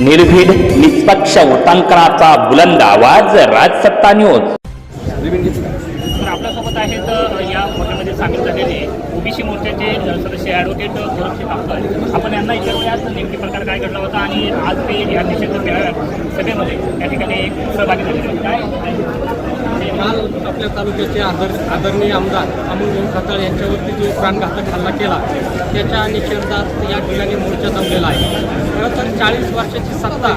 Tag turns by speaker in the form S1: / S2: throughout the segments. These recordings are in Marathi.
S1: निर्भीड निष्पक्ष उटांकनाचा बुलंद आवाज राजसत्ता न्यूज.
S2: तर आपल्यासोबत आहेत या मोर्चामध्ये सामील झालेले ओबीसी मोर्चाचे सदस्य ॲडव्होकेट गोरक्षी कामकर आपण यांना विचारूयात नेमकी प्रकार काय घडला होता आणि आज ते या निषेध सभेमध्ये या ठिकाणी सहभागी झालेले काय?
S3: काल आपल्या तालुक्याचे आदर आदरणीय आमदार अमोल खताळ यांच्यावरती जो प्राणघातक हल्ला केला त्याच्या निषेधात या ठिकाणी मोर्चा जमलेला आहे. खरं तर चाळीस वर्षाची सत्ता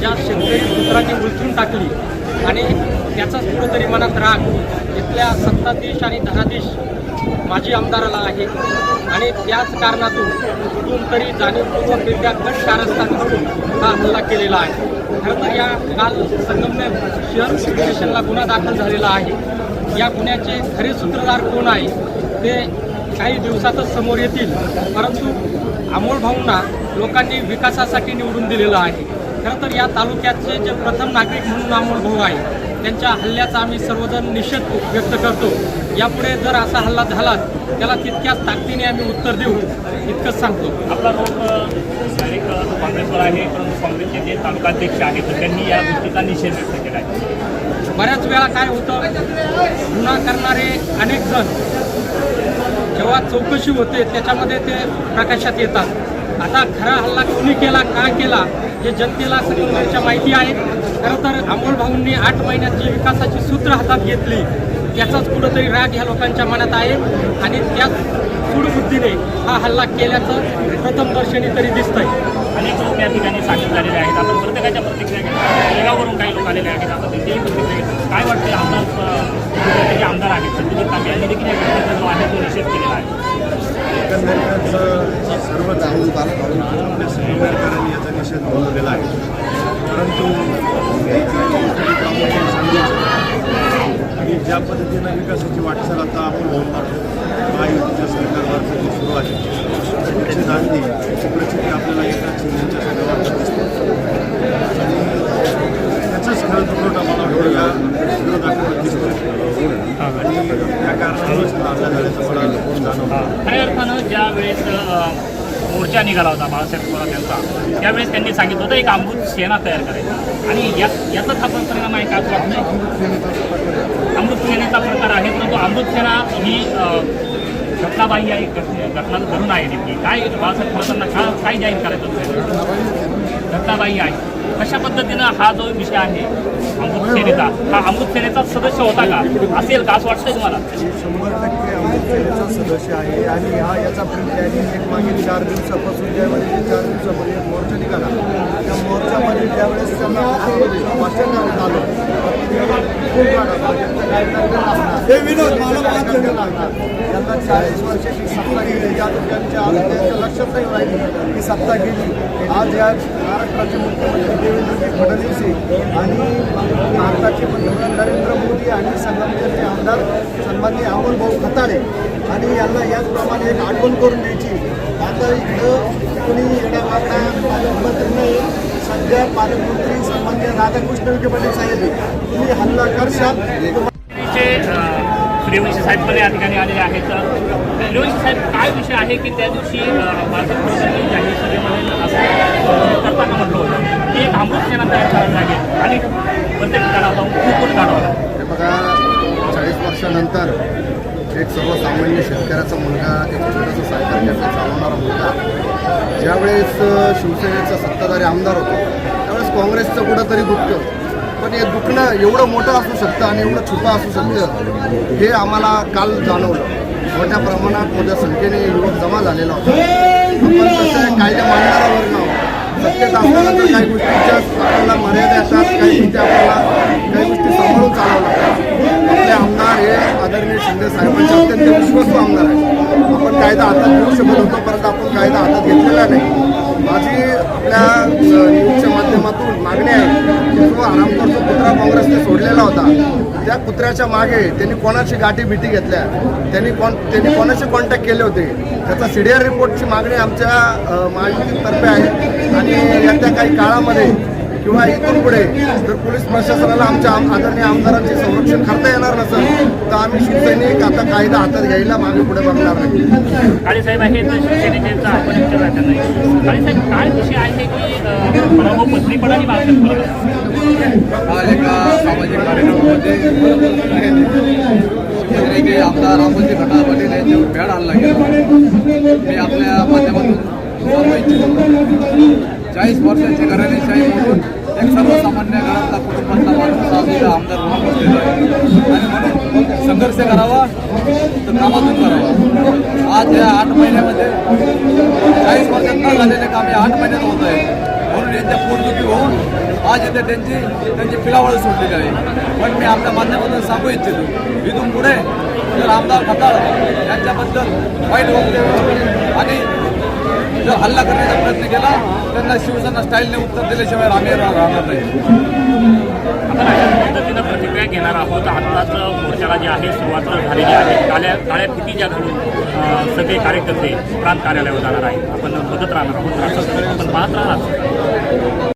S3: ज्या शेतकरी पुत्रांनी उलथून टाकली आणि त्याचाच कुठंतरी मनात राग इथल्या सत्ताधीश आणि धनाधीश माजी आमदाराला आहे. आणि त्याच कारणातून कुठून तरी जाणीवपूर्वकरित्या कट कारस्थान करून हा हल्ला केलेला आहे. खरं तर या काल संगमनेर शहर स्टेशनला गुन्हा दाखल झालेला आहे. या गुन्ह्याचे खरे सूत्रधार कोण आहे ते काही दिवसातच समोर येतील. परंतु अमोल भाऊंना लोकांनी विकासासाठी निवडून दिलेलं आहे. खरं तर या तालुक्याचे जे प्रथम नागरिक म्हणून अमोल भाऊ आहे त्यांच्या हल्ल्याचा आम्ही सर्वजण निषेध व्यक्त करतो. यापुढे जर असा हल्ला झाला त्याला तितक्याच ताकदीने आम्ही उत्तर देऊ इतकंच सांगतो.
S2: आपला रोग डायरेक्ट काँग्रेसवर आहे परंतु काँग्रेसचे जे तालुकाध्यक्ष आहेत तर त्यांनी या गोष्टीचा निषेध व्यक्त केला आहे.
S3: बऱ्याच वेळा काय होतं गुन्हा करणारे अनेक जण जेव्हा चौकशी होते त्याच्यामध्ये ते प्रकाशात येतात. आता खरा हल्ला कोणी केला का केला हे जनतेला सगळ्यांच्या माहिती आहे. खरं तर अमोल भाऊंनी आठ महिन्यात जी विकासाची सूत्र हातात घेतली त्याचाच कुठंतरी राग ह्या लोकांच्या मनात आहे. आणि त्याच सूडबुद्धीने हा हल्ला केल्याचं प्रथम दर्शनी तरी दिसतंय.
S2: अनेक लोक या ठिकाणी सामील झालेले आहेत आपण प्रत्येकाच्या प्रतिक्रिया घेतो. काही लोक आलेले आहेत आपण त्यांचीही प्रतिक्रिया काय वाटते आमदार आमदार आहेत सत्यजित तांबे यांनी देखील या घटनेचा जो आहे तो निषेध केलेला आहे
S4: एकंदरीतच सर्व जाणून आपल्या संगमनेरकरांनी याचा निषेध नोंदवलेला आहे परंतु मी काही प्रामुख्याने सांगू इच्छितो की ज्या पद्धतीनं विकासाची वाटचाल आता आपण होऊन महायुतीच्या सरकारमार्फत सुरू आहे त्याची नांदी त्याची प्रचिती आपल्याला एकनाथ शिंदेच्या सरकारमार्फत दिसते. आणि त्याचाच खरं दुखवटा मला वाटतं विरोधाकडे दिसतो आणि त्या कारणामुळेच आपल्या झाल्याचं मला जाणवतं.
S2: खऱ्या अर्थानं ज्या वेळेस मोर्चा निघाला होता बाळासाहेब थोरात यांचा त्यावेळेस त्यांनी सांगितलं होतं एक अमृत सेना तयार करायचा. आणि या याचाच हा परिणाम आहे का असं अमृत सेनेचा प्रकार आहे परंतु अमृत सेना ही अ, घटनाबाह्य आहे घटना धरून आहे नेमकी. काय बाळासाहेब ठाकरेंना का काय जाहीर करायचं होतं घटनाबाह्य आहे. कशा पद्धतीनं हा जो विषय आहे अमृत सेनेचा हा अमृत सेनेचा सदस्य होता का? असेल का? असं वाटतंय तुम्हाला?
S4: शंभर टक्के अमृत सदस्य आहे आणि हा याचा प्लॅनिंग एक मागील चार दिवसापासून ज्यावेळेस चार दिवसापूर्वी मोर्चा निघाला त्या त्यावेळेस त्यांना वाचन करण्यात आलं हे विनोद मला पाच जण विनोद त्यांना चाळीस वर्षाची सत्ता गेली. या त्यांच्या त्यांच्या लक्षात नाही राहिली ही सत्ता गेली. आज या महाराष्ट्राचे मुख्यमंत्री देवेंद्रजी फडणवीस आणि भारताचे पंतप्रधान नरेंद्र मोदी आणि संगमनेरचे आमदार सन्माननीय अमोल भाऊ खताळे आणि यांना याचप्रमाणे एक आठवण करून द्यायची. आता इकडं कोणी येण्यावाकडा मंत्री नाही. सध्या पालकमंत्री सन्माननीय राधाकृष्ण विखे पाटील साहेब आहे. तुम्ही हल्ला करशाल.
S2: सूर्यवंशी साहेब पण या ठिकाणी आलेले आहेत. सूर्यवंशी साहेब काय विषय आहे की त्या दिवशी थोरातांनी जाहीर सभेमध्ये असं करताना म्हटलं होतं. की एक अमृत सेना तयार करावी लागेल आणि प्रत्येक ठिकाणावर जाऊन खूप खूप काढावं लागेल
S5: हे बघा चाळीस वर्षानंतर एक सर्वसामान्य शेतकऱ्याचा मुलगा एक छोटंसं सायकल कॅफे चालवणारा मुलगा ज्यावेळेस शिवसेनेचा सत्ताधारी आमदार होतो त्यावेळेस काँग्रेसचं कुठंतरी दुखतं. पण हे दुखणं एवढं मोठं असू शकतं आणि एवढं छुपं असू शकतं हे आम्हाला काल जाणवलं. मोठ्या प्रमाणात मोठ्या संख्येने युवक जमा झालेला होता. पण कसं कायदे मानणारा वर्ग सत्तेत असताना तर काही गोष्टीच्या आपल्याला मर्यादा असतात काही गोष्टी आपल्याला काही गोष्टी कायदा हातात घेतलेला नाही. माझी आपल्या न्यूजच्या माध्यमातून मागणी आहे की जो आरामखोरचा कुत्रा काँग्रेसने सोडलेला होता त्या कुत्र्याच्या मागे त्यांनी कोणाची गाठी भीती घेतल्या? त्यांनी कोण त्यांनी कोणाशी कॉन्टॅक्ट केले होते? त्याचा सी डी आर रिपोर्टची मागणी आमच्या मागणीतर्फे आहे. आणि येत्या काही काळामध्ये किंवा इथून पुढे जर पोलीस प्रशासनाला आमच्या आम- आदरणीय आमदारांचे संरक्षण करता येणार नसेल तर आम्ही शिवसैनिक आता कायदा हातात घ्यायला मागे पुढे बघणार नाही.
S2: काळे साहेब आहेत शिवसेनेचे आपण विचारूया त्यांना काळे साहेब काय विषय आहे की अं, पराभव पत्नीपणाने बाळासाहेब थोरात
S6: काल एका सामाजिक कार्यक्रमामध्ये शिवसेनेचे आमदार अमोलजी खटाळ पाटील यांच्यावर भ्याड हल्ला केला मी आपल्या माध्यमातून सांगू इच्छितो चाळीस वर्षाची घराणेशाही म्हणून एक सर्वसामान्य घरातला कुटुंबातला माणूस आमदार म्हणून बसलेला आहे. आणि म्हणून संघर्ष करावा तर कामातून करावा. आज या आठ महिन्यामध्ये चाळीस वर्षात न झालेले काम या आठ महिन्यात होत आहे म्हणून यांच्या पोटदुखी होऊन आज इथे त्यांची त्यांची पिलावळ सोडलेली आहे. पण मी आपल्या माध्यमातून सांगू इच्छितो इथून पुढे जर आमदार खताळ यांच्याबद्दल वाईट वक्तव्य आणि जर हल्ला करण्याचा प्रयत्न केला त्यांना शिवसेना स्टाईलने उत्तर दिल्याशिवाय आम्ही राहणार नाही.
S2: आपण अशा पद्धतीनं प्रतिक्रिया घेणार आहोत. आत्ताच मोर्चाला जे आहे सुरुवात झालेली आहे. काळ्या काळ्या फिती ज्या घालून अं, सगळे कार्यकर्ते प्रांत कार्यालयावर जाणार आहेत. आपण बघत राहणार आहोत. आपण पाहत राहणार